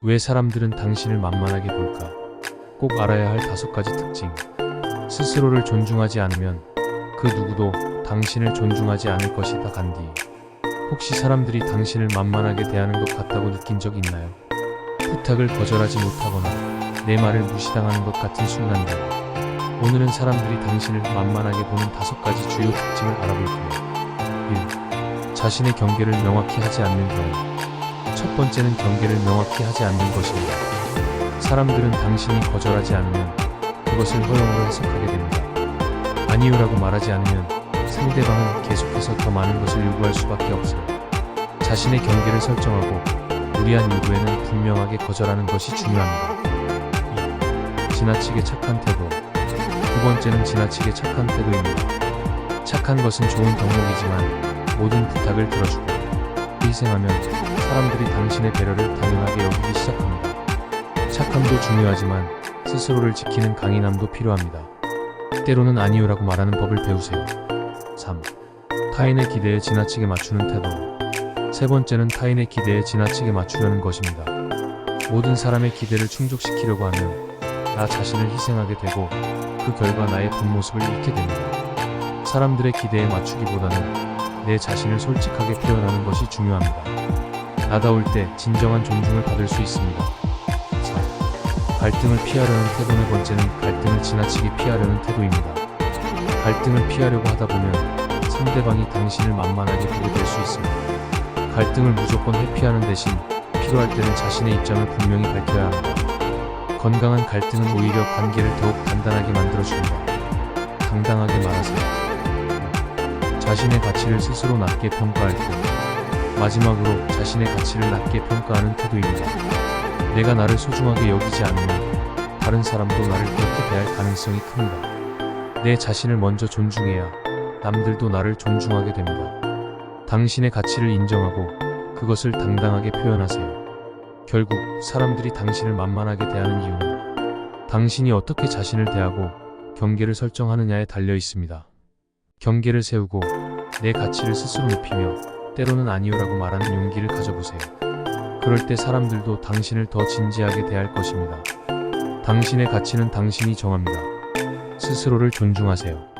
왜 사람들은 당신을 만만하게 볼까? 꼭 알아야 할 다섯 가지 특징. 스스로를 존중하지 않으면 그 누구도 당신을 존중하지 않을 것이다 간디. 혹시 사람들이 당신을 만만하게 대하는 것 같다고 느낀 적 있나요? 부탁을 거절하지 못하거나 내 말을 무시당하는 것 같은 순간들. 오늘은 사람들이 당신을 만만하게 보는 다섯 가지 주요 특징을 알아볼게요. 1. 자신의 경계를 명확히 하지 않는 경우. 첫 번째는 경계를 명확히 하지 않는 것입니다. 사람들은 당신이 거절하지 않으면 그것을 허용으로 해석하게 됩니다. 아니요라고 말하지 않으면 상대방은 계속해서 더 많은 것을 요구할 수밖에 없어요. 자신의 경계를 설정하고 무리한 요구에는 분명하게 거절하는 것이 중요합니다. 2. 지나치게 착한 태도. 두 번째는 지나치게 착한 태도입니다. 착한 것은 좋은 덕목이지만 모든 부탁을 들어주고 희생하면 사람들이 당신의 배려를 당연하게 여기기 시작합니다. 착함도 중요하지만 스스로를 지키는 강인함도 필요합니다. 때로는 아니요라고 말하는 법을 배우세요. 3. 타인의 기대에 지나치게 맞추는 태도. 세 번째는 타인의 기대에 지나치게 맞추려는 것입니다. 모든 사람의 기대를 충족시키려고 하면 나 자신을 희생하게 되고 그 결과 나의 본 모습을 잃게 됩니다. 사람들의 기대에 맞추기보다는 내 자신을 솔직하게 표현하는 것이 중요합니다. 나다울 때 진정한 존중을 받을 수 있습니다. 4. 갈등을 피하려는 태도 네 번째는 갈등을 지나치게 피하려는 태도입니다. 갈등을 피하려고 하다 보면 상대방이 당신을 만만하게 보게 될 수 있습니다. 갈등을 무조건 회피하는 대신 필요할 때는 자신의 입장을 분명히 밝혀야 합니다. 건강한 갈등은 오히려 관계를 더욱 단단하게 만들어줍니다. 당당하게 말하세요. 자신의 가치를 스스로 낮게 평가할 때 마지막으로 자신의 가치를 낮게 평가하는 태도입니다. 내가 나를 소중하게 여기지 않으면 다른 사람도 나를 그렇게 대할 가능성이 큽니다. 내 자신을 먼저 존중해야 남들도 나를 존중하게 됩니다. 당신의 가치를 인정하고 그것을 당당하게 표현하세요. 결국 사람들이 당신을 만만하게 대하는 이유는 당신이 어떻게 자신을 대하고 경계를 설정하느냐에 달려 있습니다. 경계를 세우고 내 가치를 스스로 높이며 때로는 아니요라고 말하는 용기를 가져보세요. 그럴 때 사람들도 당신을 더 진지하게 대할 것입니다. 당신의 가치는 당신이 정합니다. 스스로를 존중하세요.